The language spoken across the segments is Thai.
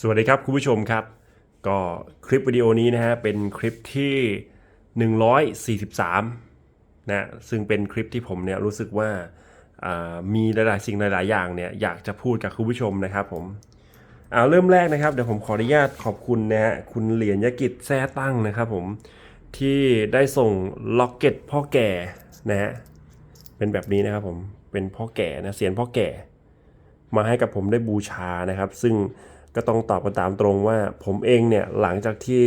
สวัสดีครับคุณผู้ชมครับ ก็คลิปวิดีโอนี้นะฮะเป็นคลิปที่ 143นะซึ่งเป็นคลิปที่ผมเนี่ยรู้สึกว่าามีหลายๆสิ่งหลาย ๆ อย่างเนี่ยอยากจะพูดกับคุณผู้ชมนะครับผมเอาเริ่มแรกนะครับเดี๋ยวผมขออนุญาตขอบคุณนะฮะคุณเหรียญยกิจแท้ตั้งนะครับผมที่ได้ส่งล็อกเก็ตพ่อแก่นะฮะเป็นแบบนี้นะครับผมเป็นพ่อแก่นะเสียนพ่อแก่ มาให้กับผมได้บูชานะครับ ซึ่ง ก็ต้องตอบกันตามตรงว่าผมเองเนี่ยหลังจากที่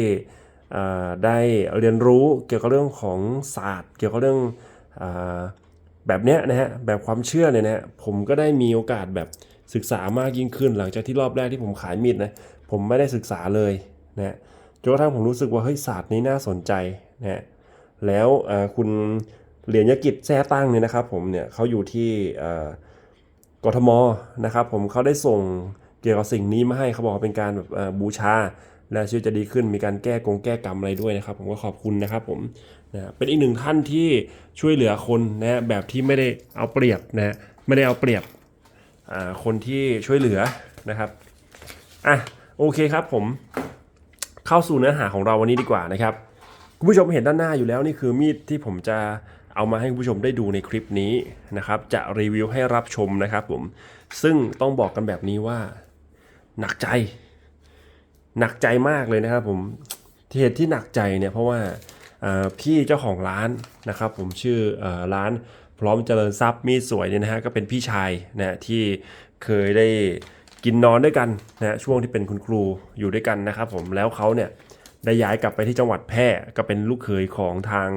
ได้เรียนรู้เกี่ยวกับเรื่องของศาสตร์ เกี่ยวกับเรื่องอแบบเนี้ยนะฮะแบบความเชื่อเนี่ยนะฮะผมก็ได้มีโอกาสแบบศึกษามากยิ่งขึ้น หลังจากที่รอบแรกที่ผมขายมีดนะผมไม่ได้ศึกษาเลยนะฮะจนกระทั่งผมรู้สึกว่าเฮ้ยศาสตร์นี้น่าสนใจนะฮะแล้วคุณเหรียญยกิจแท้ตั้งเนี่ยนะครับผมเนี่ยเขาอยู่ที่กทมนะครับผมเขาได้ส่ง เกี่ยวกับสิ่งนี้มาให้เขาบอกว่าเป็นการแบบบูชา และชีวิตจะดีขึ้นมีการแก้กงแก้กรรมอะไรด้วยนะครับ ผมก็ขอบคุณนะครับผมนะเป็นอีกหนึ่งท่านที่ช่วยเหลือคนนะแบบที่ไม่ได้เอาเปรียบนะไม่ได้เอาเปรียบคนที่ช่วยเหลือนะครับอะโอเคครับผมเข้าสู่เนื้อหาของเราวันนี้ดีกว่านะครับคุณผู้ชมเห็นด้านหน้าอยู่แล้วนี่คือมีดที่ผมจะเอามาให้คุณผู้ชมได้ดูในคลิปนี้นะครับ จะรีวิวให้รับชมนะครับผมซึ่งต้องบอกกันแบบนี้ว่า หนักใจ หนักใจมากเลยนะครับผมเหตุที่หนักใจเนี่ยเพราะว่าพี่เจ้าของร้านนะครับผมชื่ออร้านพร้อมเจริญทรัพย์มีสวยเนี่ยนะฮะก็เป็นพี่ชายนะที่เคยได้กินนอนด้วยกันนะช่วงที่เป็นคุณครูอยู่ด้วยกันนะครับผมแล้วเขาเนี่ยได้ย้ายกลับไปที่จังหวัดแพร่ก็เป็นลูกเขยของทาง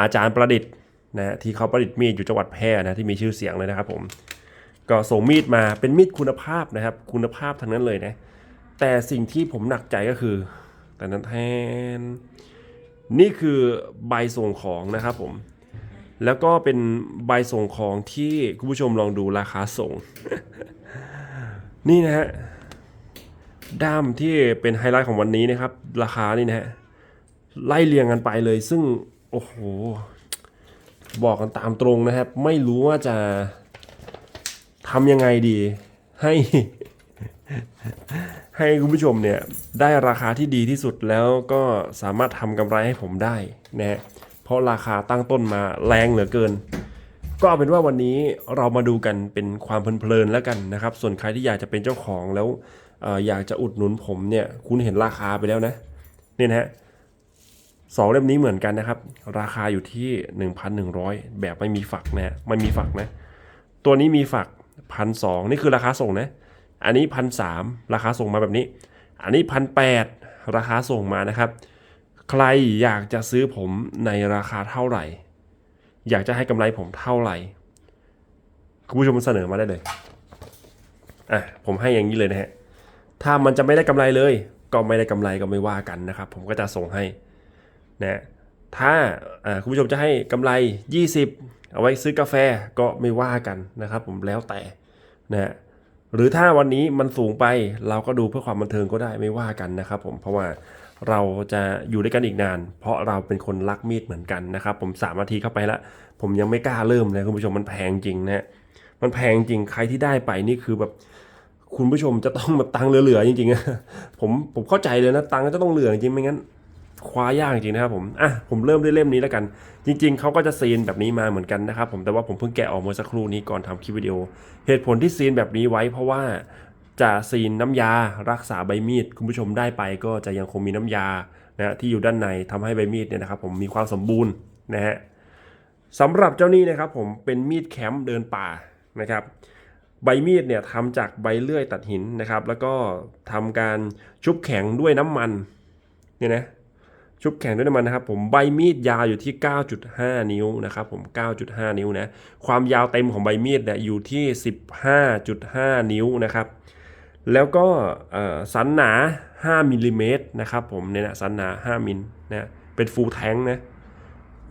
อาจารย์ประดิษฐ์นะฮะที่เขาประดิษฐ์มีดอยู่จังหวัดแพร่นะที่มีชื่อเสียงเลยนะครับผม ก็ส่งมีดมาเป็นมีดคุณภาพนะครับ คุณภาพทั้งนั้นเลยนะ แต่สิ่งที่ผมหนักใจก็คือ แต่นั้นแทน นี่คือใบส่งของนะครับผม แล้วก็เป็นใบส่งของที่คุณผู้ชมลองดูราคาส่ง นี่นะฮะด้ามที่เป็นไฮไลท์ของวันนี้นะครับ ราคานี่นะฮะไล่เรียงกันไปเลย ซึ่งโอ้โห บอกกันตามตรงนะครับ ไม่รู้ว่าจะ ทำยังไงดีให้ ให้คุณผู้ชมเนี่ย ได้ราคาที่ดีที่สุดแล้วก็สามารถทำกำไรให้ผมได้นะฮะเพราะราคาตั้งต้นมาแรงเหลือเกิน ก็เอาเป็นว่าวันนี้เรามาดูกันเป็นความเพลินๆแล้วกันนะครับ ส่วนใครที่อยากจะเป็นเจ้าของแล้วออยากจะอุดหนุนผมเนี่ย คุณเห็นราคาไปแล้วนะนี่นะฮะสองเล่มนี้เหมือนกันนะครับ ราคาอยู่ที่ 1,100 แบบไม่มีฝักนะฮะไม่มีฝักนะ ตัวนี้มีฝัก พันสองนี่คือราคาส่งนะ อันนี้พันสามราคาส่งมาแบบนี้ อันนี้พันแปดราคาส่งมานะครับ ใครอยากจะซื้อผมในราคาเท่าไหร่ อยากจะให้กำไรผมเท่าไหร่ คุณผู้ชมเสนอมาได้เลย อะ ผมให้อย่างนี้เลยนะฮะ ถ้ามันจะไม่ได้กำไรเลย ก็ไม่ได้กำไรก็ไม่ว่ากันนะครับ ผมก็จะส่งให้นะถ้าคุณผู้ชมจะให้กำไร 20 เอาไว้ซื้อกาแฟก็ไม่ว่ากันนะครับ ผมแล้วแต่ นะฮะหรือถ้าวันนี้มันสูงไปเราก็ดูเพื่อความบันเทิงก็ได้ไม่ว่ากันนะครับผมเพราะว่าเราจะอยู่ด้วยกันอีกนาน เพราะเราเป็นคนรักมีดเหมือนกันนะครับ ผมสามนาทีเข้าไปละผมยังไม่กล้าเริ่มเลยคุณผู้ชมมันแพงจริงนะฮะมันแพงจริงใครที่ได้ไปนี่คือแบบคุณผู้ชมจะต้องแบบตังเหลือๆจริงๆอะผมผมเข้าใจเลยนะตังค์จะต้องเหลือจริงไม่งั้น คว้ายากจริงนะครับผมอะผมเริ่มด้วยเล่มนี้แล้วกัน จริง ๆเขาก็จะซีนแบบนี้มาเหมือนกันนะครับผมแต่ว่าผมเพิ่งแกะออกเมื่อสักครู่นี้ก่อนทำคลิปวิดีโอ เหตุผลที่ซีนแบบนี้ไว้เพราะว่าจะซีนน้ำยารักษาใบมีดคุณผู้ชมได้ไปก็จะยังคงมีน้ำยานะที่อยู่ด้านในทำให้ใบมีดเนี่ยนะครับผมมีความสมบูรณ์นะฮะสำหรับเจ้านี้นะครับผมเป็นมีดแคมป์เดินป่านะครับใบมีดเนี่ยทำจากใบเลื่อยตัดหินนะครับ แล้วก็ทำการชุบแข็งด้วยน้ำมันเนี่ยนะ ชุบแข็งด้วยน้ำมันนะครับผมใบมีดยาวอยู่ที่ 9.5 นิ้วนะครับผม 9.5 นิ้วนะความยาวเต็มของใบมีดเนี่ยอยู่ที่ 15.5 นิ้วนะครับแล้วก็สันหนา 5มิลลิเมตรนะครับผมเนี่ยนะสันหนา 5มิลนะเป็นฟูลแท้งนะ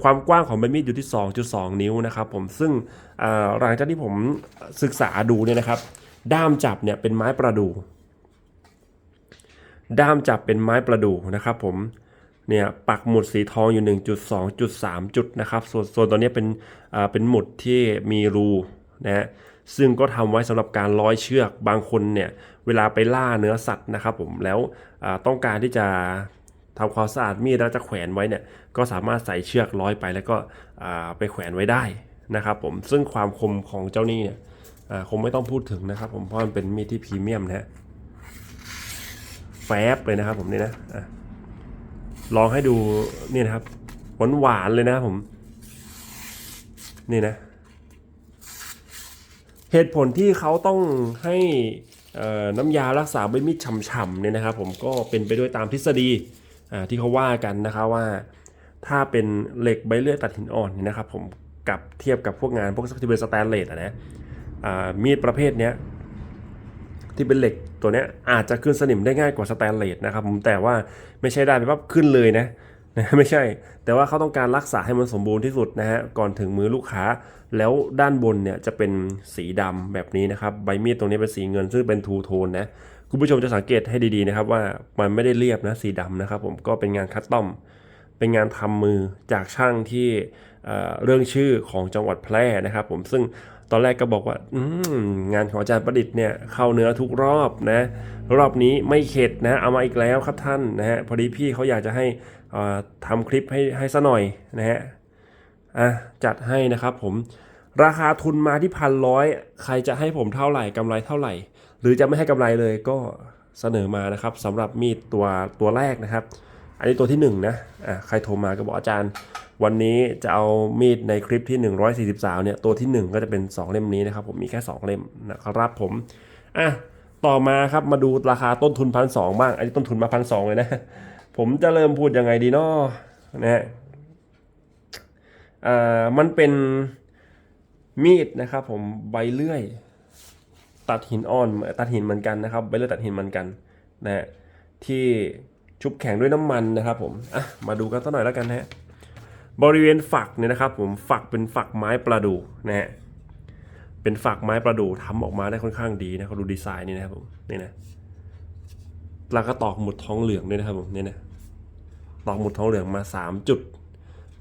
ความกว้างของใบมีดอยู่ที่ 2.2 นิ้วนะครับผมซึ่งหลังจากที่ผมศึกษาดูเนี่ยนะครับ ด้ามจับเนี่ยเป็นไม้ประดู่ด้ามจับเป็นไม้ประดู่นะครับผม เนี่ยปักหมุดสีทองอยู่ 1.2.3 จุดนะครับส่วนส่วนตัวนี้เป็นอ่าเป็นหมุดที่มีรูนะฮะซึ่งก็ทำไว้สำหรับการร้อยเชือกบางคนเนี่ยเวลาไปล่าเนื้อสัตว์นะครับผมแล้วต้องการที่จะทำความสะอาดมีดแล้วจะแขวนไว้เนี่ยก็สามารถใส่เชือกร้อยไปแล้วก็ไปแขวนไว้ได้นะครับผมซึ่งความคมของเจ้านี่เนี่ยคงไม่ต้องพูดถึงนะครับผมเพราะมันเป็นมีดที่พรีเมียมนะฮะแฟบเลยนะครับผมนี่นะะ ลองให้ดูนี่นะครับหวานหวานเลยนะครับผม นี่นะ เหตุผลที่เขาต้องให้น้ำยารักษาใบมีดฉ่ำๆเนี่ยนะครับ ผมก็เป็นไปด้วยตามทฤษฎีที่เขาว่ากันนะครับว่า ถ้าเป็นเหล็กใบเลื่อยตัดหินอ่อนเนี่ยนะครับ ผมกับเทียบกับพวกงานพวกที่เป็นสแตนเลสอะนะมีดประเภทเนี้ย ที่เป็นเหล็กตัวนี้อาจจะขึ้นสนิมได้ง่ายกว่าสแตนเลสนะครับผมแต่ว่าไม่ใช่ได้ไปปั๊บขึ้นเลยนะนะไม่ใช่ แต่ว่าเขาต้องการรักษาให้มันสมบูรณ์ที่สุดนะฮะก่อนถึงมือลูกค้า แล้วด้านบนเนี่ยจะเป็นสีดำแบบนี้นะครับใบมีดตรงนี้เป็นสีเงินซึ่งเป็นทูโทนนะคุณผู้ชมจะสังเกตให้ดีๆนะครับว่ามันไม่ได้เรียบนะสีดำนะครับผมก็เป็นงานคัสตอมเป็นงานทำมือจากช่างที่เรื่องชื่อของจังหวัดแพร่นะครับผมซึ่ง ตอนแรกก็บอกว่า อืงานของอาจารย์ประดิษฐ์เนี่ยเข้าเนื้อทุกรอบนะ รอบนี้ไม่เข็ดนะ เอามาอีกแล้วครับท่านนะฮะพอดีพี่เขาอยากจะให้เอ่อทำคลิปให้ให้ซะหน่อยนะฮะอะจัดให้นะครับผมราคาทุนมาที่พันร้อยใครจะให้ผมเท่าไหร่กำไรเท่าไหร่ หรือจะไม่ให้กำไรเลยก็เสนอมานะครับสำหรับมีดตัวตัวแรกนะครับ อันนี้ตัวที่1นะอะใครโทรมาก็บอกอาจารย์ วันนี้จะเอามีดในคลิปที่ 143เนี่ยตัวที่ 1 ก็จะเป็น 2 เล่มนี้นะครับผมมีแค่ 2 เล่มนะครับผมอะต่อมาครับมาดูราคาต้นทุนพันสบ้าง อันนี้ต้นทุนมาพันสเลยนะ ผมจะเริ่มพูดยังไงดีนาะนะฮะอ่ามันเป็นมีดนะครับผมใบเลื่อย ตัดหินอ่อนตัดหินเหมือนกันนะครับใบเลื่อยตัดหินเหมือนกันนะฮะที่ ชุบแข็งด้วยน้ำมันนะครับผมอะมาดูกันสักหน่อยแล้วกันนะบริเวณฝักเนี่ยนะครับผมฝักเป็นฝักไม้ประดู่นะฮะเป็นฝักไม้ประดู่ทำออกมาได้ค่อนข้างดีนะเขาดูดีไซน์นี่นะครับผมนี่นะแล้วก็ตอกหมุดท้องเหลืองด้วยนะครับผมนี่นะตอกหมุดท้องเหลืองมา 3 จุด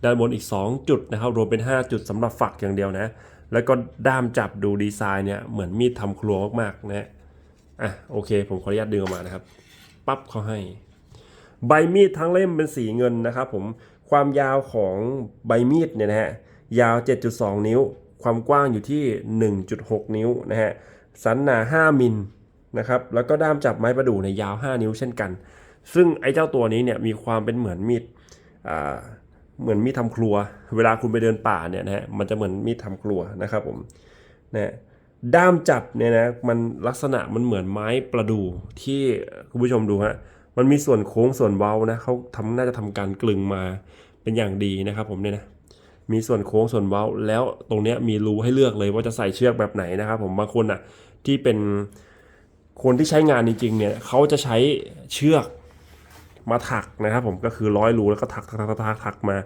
ด้านบนอีก 2 จุดนะครับรวมเป็น 5 จุดสำหรับฝักอย่างเดียวนะ แล้วก็ด้ามจับดูดีไซน์เนี่ยเหมือนมีดทำครัวมากๆนะอะโอเค ผมขออนุญาตดึงออกมานะครับปั๊บเขาให้ ใบมีดทั้งเล่มเป็นสีเงินนะครับผมความยาวของใบมีดเนี่ยนะฮะยาว 7.2 นิ้ว ความกว้างอยู่ที่ 1.6 นิ้วนะฮะสันหนา 5 มิลนะครับแล้วก็ด้ามจับไม้ประดู่เนี่ยาว 5 นิ้วเช่นกัน ซึ่งไอ้เจ้าตัวนี้เนี่ยมีความเป็นเหมือนมีดเหมือนมีดทำครัว เวลาคุณไปเดินป่าเนี่ยนะฮะมันจะเหมือนมีดทำครัวนะครับผมนะด้ามจับเนี่ยนะมันลักษณะมันเหมือนไม้ประดู่ที่คุณผู้ชมดูฮะ มันมีส่วนโค้งส่วนเว้านะเขาทำน่าจะทำการกลึงมาเป็นอย่างดีนะครับ ผมเนี่ยนะมีส่วนโค้งส่วนเว้า แล้วตรงเนี้ยมีรูให้เลือกเลยว่าจะใส่เชือกแบบไหนนะครับ ผมบางคนอะที่เป็นคนที่ใช้งานจริงๆเนี่ยเขาจะใช้เชือกมาถักนะครับ ผมก็คือร้อยรูแล้วก็ถักถักถักถักถักมา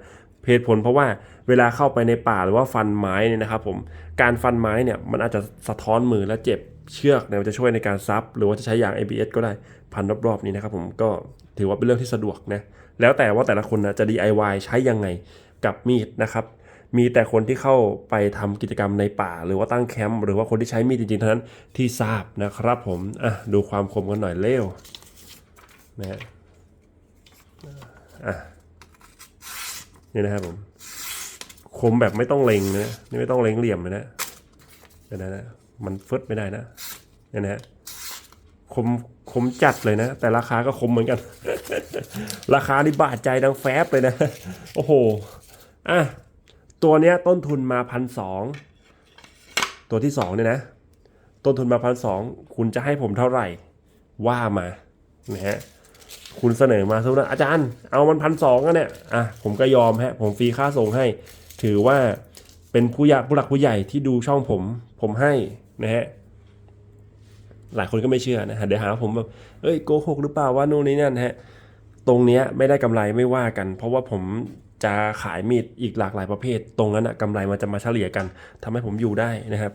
เหตุผลเพราะว่าเวลาเข้าไปในป่าหรือว่าฟันไม้เนี่ยนะครับผมการฟันไม้เนี่ยมันอาจจะสะท้อนมือและเจ็บเชือกเนี่ยมันจะช่วยในการซับหรือว่าจะใช้ยาง ABS ก็ได้พันรอบๆนี้นะครับผมก็ถือว่าเป็นเรื่องที่สะดวกนะแล้วแต่ว่าแต่ละคนนะจะ DIY ใช้ยังไงกับมีดนะครับมีแต่คนที่เข้าไปทำกิจกรรมในป่า หรือว่าตั้งแคมป์หรือว่าคนที่ใช้มีดจริงๆเท่านั้นที่ทราบนะครับผมอะดูความคมกันหน่อยเร็วนะอะ นี่นะครับผมคมแบบไม่ต้องเล็งนะนี่ไม่ต้องเล็งเหลี่ยมเลยนะเดี๋ยนะนะมันฟึดไม่ได้นะเนี่ยนะฮะคมคมจัดเลยนะ แต่ราคาก็คมเหมือนกัน ราคานี่บาดใจดังแฟบเลยนะ โอ้โหอะตัวเนี้ยต้นทุนมาพันสองตัวที่สองเนี่ยนะ ต้นทุนมาพันสองคุณจะให้ผมเท่าไหร่ว่ามานะฮะ คุณเสนอมาสมมติอาจารย์ เอามันพันสองอะเนี่ยอะผมก็ยอมฮะผมฟรีค่าส่งให้ ถือว่าเป็นผู้ใหญ่ผู้หลักผู้ใหญ่ที่ดูช่องผมผมให้นะฮะหลายคนก็ไม่เชื่อนะฮะเดี๋ยวหาผมแบบเอ้ยโกหกหรือเปล่าว่านู่นนี่นั่นฮะตรงเนี้ยไม่ได้กำไรไม่ว่ากัน เพราะว่าผมจะขายมีดอีกหลากหลายประเภท ตรงนั้นอะกำไรมันจะมาเฉลี่ยกันทำให้ผมอยู่ได้นะครับ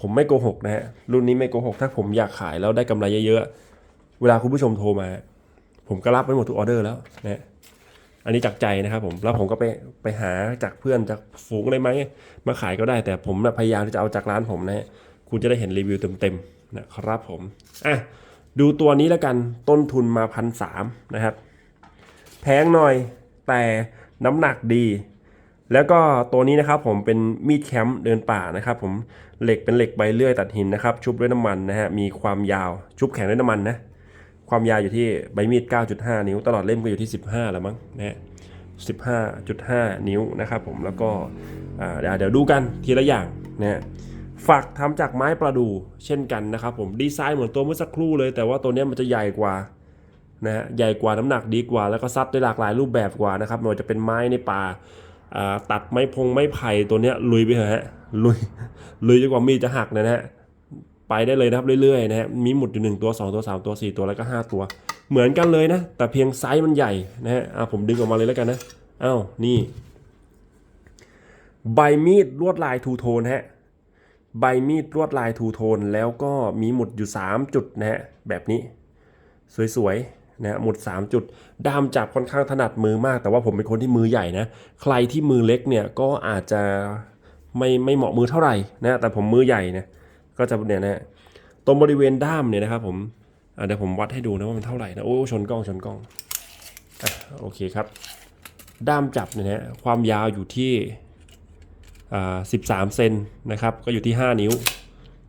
ผมไม่โกหกนะฮะรุ่นนี้ไม่โกหกถ้าผมอยากขายแล้วได้กำไรเยอะๆเวลาคุณผู้ชมโทรมา ผมก็รับไปหมดทุกออเดอร์แล้วนะฮะอันนี้จากใจนะครับผมแล้วผมก็ไปไปหาจากเพื่อนจากฝูงอะไรไหมมาขายก็ได้แต่ผมพยายามที่จะเอาจากร้านผมนะฮะคุณจะได้เห็นรีวิวเต็มๆนะครับผมอะดูตัวนี้แล้วกันต้นทุนมาพันสามนะครับแพงหน่อยแต่น้ำหนักดี แล้วก็ตัวนี้นะครับผมเป็นมีดแคมป์เดินป่านะครับผมเหล็กเป็นเหล็กใบเลื่อยตัดหินนะครับ ชุบด้วยน้ำมันนะฮะมีความยาวชุบแข็งด้วยน้ำมันนะ ความยาวอยู่ที่ใบมีด 9.5 นิ้ว ตลอดเล่มก็อยู่ที่ 15 แล้วมั้งนะฮะ15.5 นิ้วนะครับผมแล้วก็เดี๋ยวเดี๋ยวดูกันทีละอย่างนะฮะฝักทำจากไม้ประดู่เช่นกันนะครับผมดีไซน์เหมือนตัวเมื่อสักครู่เลย แต่ว่าตัวนี้มันจะใหญ่กว่านะฮะใหญ่กว่าน้ำหนักดีกว่า แล้วก็ซัดได้หลากหลายรูปแบบกว่านะครับไม่ว่าจะเป็นไม้ในป่าตัดไม้พงไม้ไผ่ตัวนี้ลุยไปเถอะฮะลุยลุยจนกว่ามีดจะหักนะฮะ ไปได้เลยนะครับเรื่อยๆนะฮะมีหมุดอยู่หนึ่งตัวสองตัวสามตัวสี่ตัวแล้วก็ห้าตัว เหมือนกันเลยนะ แต่เพียงไซส์มันใหญ่นะฮะอะผมดึงออกมาเลยแล้วกันนะอ้าวนี่ใบมีดลวดลายทูโทนฮะใบมีดลวดลายทูโทนแล้วก็มีหมุดอยู่ 3 จุดนะฮะแบบนี้ สวยๆนะฮะหมุด 3 จุดด้ามจับค่อนข้างถนัดมือมาก แต่ว่าผมเป็นคนที่มือใหญ่นะใครที่มือเล็กเนี่ยก็อาจจะไม่ไม่เหมาะมือเท่าไหร่นะแต่ผมมือใหญ่นะ ก็จะเนี่ยนะฮะตรงบริเวณด้ามเนี่ยนะครับผมเดี๋ยวผมวัดให้ดูนะว่ามันเท่าไหร่นะโอ้ชนกล้องชนกล้องอะโอเคครับ ด้ามจับเนี่ยนะฮะความยาวอยู่ที่อ่า13เซนนะครับ ก็อยู่ที่5นิ้ว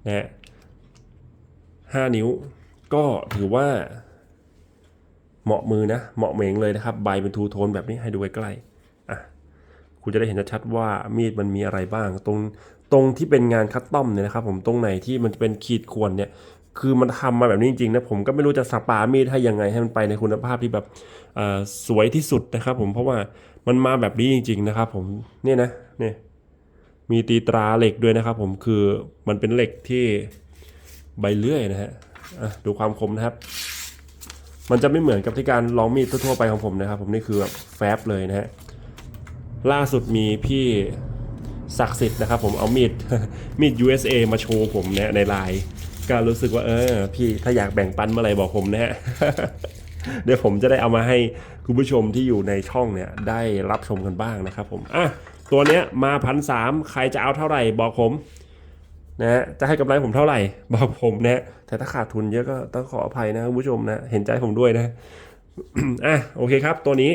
นะฮะ5นิ้ว ก็ถือว่าเหมาะมือนะเหมาะเหมงเลยนะครับ ใบเป็นทูโทนแบบนี้ให้ดูใกล้ๆอะคุณจะได้เห็นชัดว่ามีดมันมีอะไรบ้าง ตรง ตรงที่เป็นงานคัสตอมเนี่ยนะครับผมตรงไหนที่มันเป็นขีดข่วนเนี่ยคือมันทำมาแบบนี้จริงๆนะผมก็ไม่รู้จะสปามีดให้ยังไงให้มันไปในคุณภาพที่แบบสวยที่สุดนะครับ ผมเพราะว่ามันมาแบบนี้จริง ๆ นะครับ ผมเนี่ยนะเนี่ยมีตีตราเหล็กด้วยนะครับ ผมคือมันเป็นเหล็กที่ใบเลื่อยนะฮะอะดูความคมนะครับ มันจะไม่เหมือนกับที่การลองมีดทั่วๆไปของผมนะครับ ผมนี่คือแบบแฟบเลยนะฮะล่าสุดมีพี่ ศักดิ์สิทธิ์นะครับผมเอามีดมีด USA มาโชว์ผมเนี่ยในไลน์ก็รู้สึกว่าเออพี่ถ้าอยากแบ่งปันเมื่อไหร่บอกผมนะฮะเดี๋ยวผมจะได้เอามาให้คุณผู้ชมที่อยู่ในช่องเนี่ยได้รับชมกันบ้างนะครับผมอะตัวเนี้ยมาพันสามใครจะเอาเท่าไหร่บอกผมนะฮะจะให้กำไรผมเท่าไหร่ บอกผมนะแต่ถ้าขาดทุนเยอะก็ต้องขออภัยนะคุณผู้ชมนะ เห็นใจผมด้วยนะอะโอเคครับตัวนี้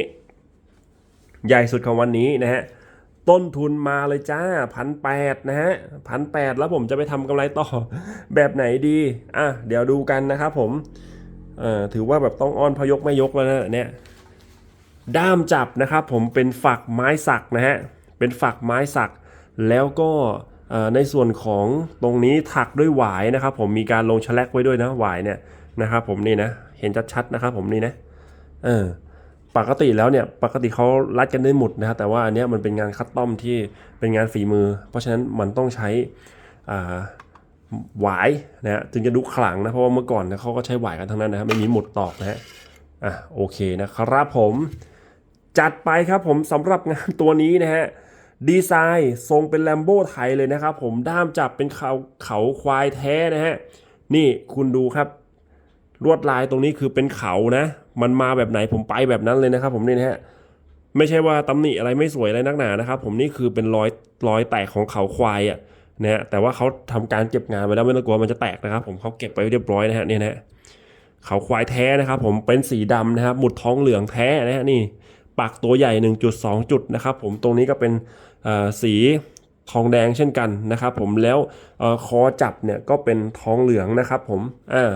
ใหญ่สุดของวันนี้นะฮะ ต้นทุนมาเลยจ้าพันแปดนะฮะพันแปดแล้วผมจะไปทำกำไรต่อแบบไหนดีอะเดี๋ยวดูกันนะครับผมเอ่อถือว่าแบบต้องอ้อนพยกไม่ยกแล้วนะเนี่ยด้ามจับนะครับผมเป็นฝักไม้สักนะฮะเป็นฝักไม้สัก แล้วก็เอ่อในส่วนของตรงนี้ถักด้วยหวายนะครับ ผมมีการลงแฉลกไว้ด้วยนะหวายเนี่ยนะครับผมนี่นะเห็นชัดๆนะครับผมนี่นะเออ ปกติแล้วเนี่ยปกติเขารัดกันได้หมดนะครับแต่ว่าอันเนี้ยมันเป็นงานคัสตอมที่เป็นงานฝีมือ เพราะฉะนั้นมันต้องใช้อ่าหวายนะฮะจึงจะดูขลังนะเพราะว่าเมื่อก่อนเนี่ยเขาก็ใช้หวายกันทั้งนั้นนะครับไม่มีหมุดตอกนะฮะอะโอเคนะครับผมจัดไปครับผมสำหรับงานตัวนี้นะฮะดีไซน์ทรงเป็นแลมโบ้ไทยเลยนะครับผมด้ามจับเป็นเขาเขาควายแท้นะฮะนี่คุณดูครับ ลวดลายตรงนี้คือเป็นเขานะ มันมาแบบไหนผมไปแบบนั้นเลยนะครับ ผมนี่นะฮะไม่ใช่ว่าตำหนิอะไรไม่สวยอะไรนักหนานะครับ ผมนี่คือเป็นรอยรอยแตกของเขาควายอะนะฮะแต่ว่าเขาทำการเก็บงานไว้แล้วไม่ต้องกลัวมันจะแตกนะครับ ผมเขาเก็บไปเรียบร้อยนะฮะเนี่ยนะฮะเขาควายแท้นะครับ ผมเป็นสีดำนะครับหมุดท้องเหลืองแท้นะฮะนี่ปักตัวใหญ่ 1.2 จุดนะครับ ผมตรงนี้ก็เป็นสีทองแดงเช่นกันนะครับ ผมแล้วอคอจับเนี่ยก็เป็นทองเหลืองนะครับ ผมอ่า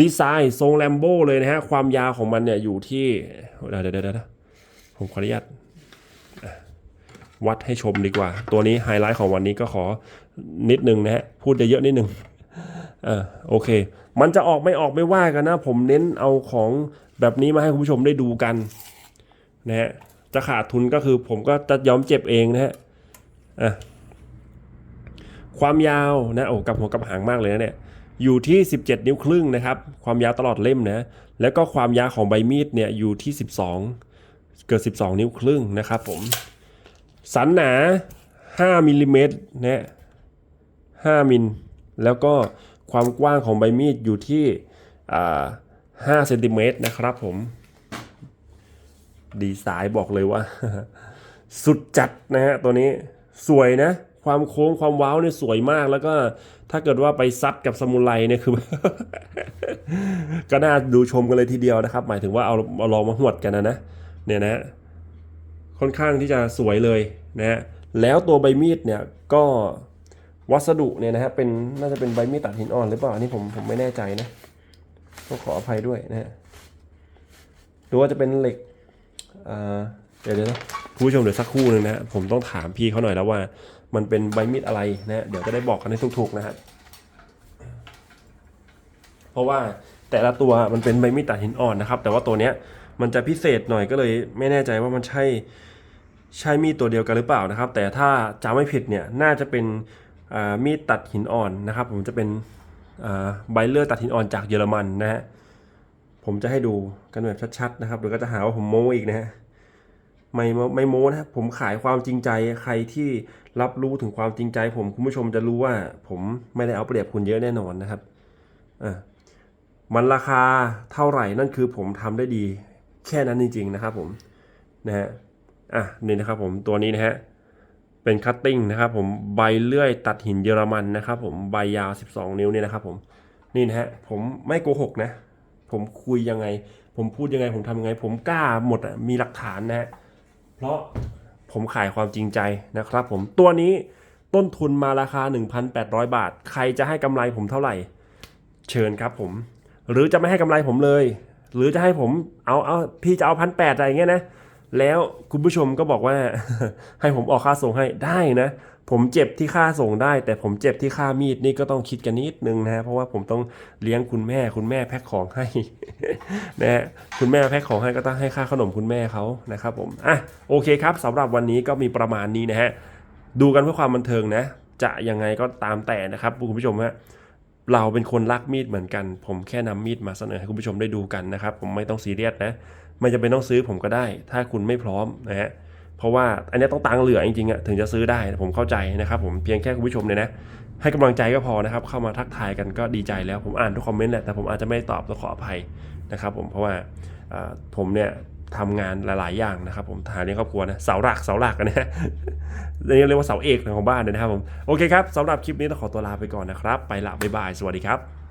ดีไซน์ทรงแลมโบ้เลยนะฮะ ความยาวของมันเนี่ยอยู่ที่เดี๋ยวเดี๋ยวเดี๋ยวผมขออนุญาตวัดให้ชมดีกว่า ตัวนี้ไฮไลท์ของวันนี้ก็ขอนิดนึงนะฮะ พูดเยอะนิดนึงเออโอเค มันจะออกไม่ออกไม่ว่ากันนะ ผมเน้นเอาของแบบนี้มาให้คุณผู้ชมได้ดูกันนะฮะจะขาดทุนก็คือผมก็จะยอมเจ็บเองนะฮะอะความยาวนะโอ้กับหัวกับหางมากเลยนะเนี่ย อยู่ที่ 17 นิ้วครึ่งนะครับ ความยาวตลอดเล่มนะ แล้วก็ความยาวของใบมีดเนี่ยอยู่ที่ 12 เกิด 12 นิ้วครึ่งนะครับผม สันหนา 5มิลลิเมตรนะ5มิล แล้วก็ความกว้างของใบมีดอยู่ที่อ่า5เซนติเมตรนะครับผม ดีไซน์บอกเลยว่า สุดจัดนะฮะตัวนี้สวยนะ ความโค้งความว้าวเนี่ยสวยมากแล้วก็ถ้าเกิดว่าไปซัดกับสมุไรเนี่ยคือ ก็น่าดูชมกันเลยทีเดียวนะครับ หมายถึงว่าเอาเอาลองมาหวดกันนะนะเนี่ยนะค่อนข้างที่จะสวยเลยนะฮะแล้วตัวใบมีดเนี่ยก็วัสดุเนี่ยนะฮะเป็นน่าจะเป็นใบมีดตัดหินอ่อนหรือเปล่าอันนี้ผมผมไม่แน่ใจนะต้องขออภัยด้วยนะฮะหรือว่าจะเป็นเหล็กอ่าเดี๋ยวเดี๋ยวนะคุณผู้ชมเดี๋ยวสักครู่หนึ่งนะฮะผมต้องถามพี่เขาหน่อยแล้วว่า มันเป็นใบมีดอะไรนะฮะเดี๋ยวจะได้บอกกันให้ถูกๆนะฮะเพราะว่าแต่ละตัวมันเป็นใบมีดตัดหินอ่อนนะครับ แต่ว่าตัวเนี้ยมันจะพิเศษหน่อยก็เลยไม่แน่ใจว่ามันใช่ใช่มีดตัวเดียวกันหรือเปล่านะครับ แต่ถ้าจำไม่ผิดเนี่ยน่าจะเป็นอ่ามีดตัดหินอ่อนนะครับ ผมจะเป็นอ่าใบเลือดตัดหินอ่อนจากเยอรมันนะฮะผมจะให้ดูกันแบบชัดๆนะครับเดี๋ยวก็จะหาว่าผมโม้อีกนะฮะ ไม่ไม่โม้นะครับผมขายความจริงใจใครที่รับรู้ถึงความจริงใจ ผมคุณผู้ชมจะรู้ว่า ผมไม่ได้เอาเปรียบคุณเยอะแน่นอนนะครับอ่ามันราคาเท่าไหร่นั่นคือผมทำได้ดีแค่นั้นจริงๆนะครับผมนะฮะอะนี่นะครับผมตัวนี้นะฮะเป็นคัตติ้งนะครับผมใบเลื่อยตัดหินเยอรมันนะครับผมใบยาว 12 นิ้วเนี่ยนะครับผมนี่นะฮะผมไม่โกหกนะ ผมคุยยังไง ผมพูดยังไงผมทำยังไง ผมกล้าหมดอะมีหลักฐานนะฮะ เพราะผมขายความจริงใจนะครับผมตัวนี้ต้นทุนมาราคา 1,800 บาท ใครจะให้กำไรผมเท่าไหร่ เชิญครับผม หรือจะไม่ให้กำไรผมเลย หรือจะให้ผมเอาเอาพี่จะเอาพันแปดอะไรอย่างเงี้ยนะแล้วคุณผู้ชมก็บอกว่าให้ผมออกค่าส่งให้ได้นะ ผมเจ็บที่ค่าส่งได้ แต่ผมเจ็บที่ค่ามีดนี่ก็ต้องคิดกันนิดนึงนะฮะเพราะว่าผมต้องเลี้ยงคุณแม่ คุณแม่แพ็คของให้นะฮะคุณแม่แพ็คของให้ก็ต้องให้ค่าขนมคุณแม่เขานะครับผมอะโอเคครับสำหรับวันนี้ก็มีประมาณนี้นะฮะดูกันเพื่อความบันเทิงนะ จะยังไงก็ตามแต่นะครับคุณผู้ชมฮะเราเป็นคนรักมีดเหมือนกัน ผมแค่นำมีดมาเสนอให้คุณผู้ชมได้ดูกันนะครับ ผมไม่ต้องซีเรียสนะ ไม่จำเป็นต้องซื้อผมก็ได้ ถ้าคุณไม่พร้อมนะฮะ เพราะว่าอันนี้ต้องตังเหลือจริงๆอะถึงจะซื้อได้ผมเข้าใจนะครับผมเพียงแค่คุณผู้ชมเนี่ยนะให้กำลังใจก็พอนะครับ เข้ามาทักทายกันก็ดีใจแล้วผมอ่านทุกคอมเมนต์แหละแต่ผมอาจจะไม่ตอบต้องขออภัยนะครับ ผมเพราะว่าผมเนี่ยทำงานหลาย ๆ อย่างนะครับ ผมหาเลี้ยงครอบครัวนะเสาหลักเสาหลักนะฮะเรียกว่าเสาเอกของบ้านเลยนะครับผมโอเคครับสำหรับคลิปนี้ต้องขอตัวลาไปก่อนนะครับ ไปละบ๊ายบายสวัสดีครับ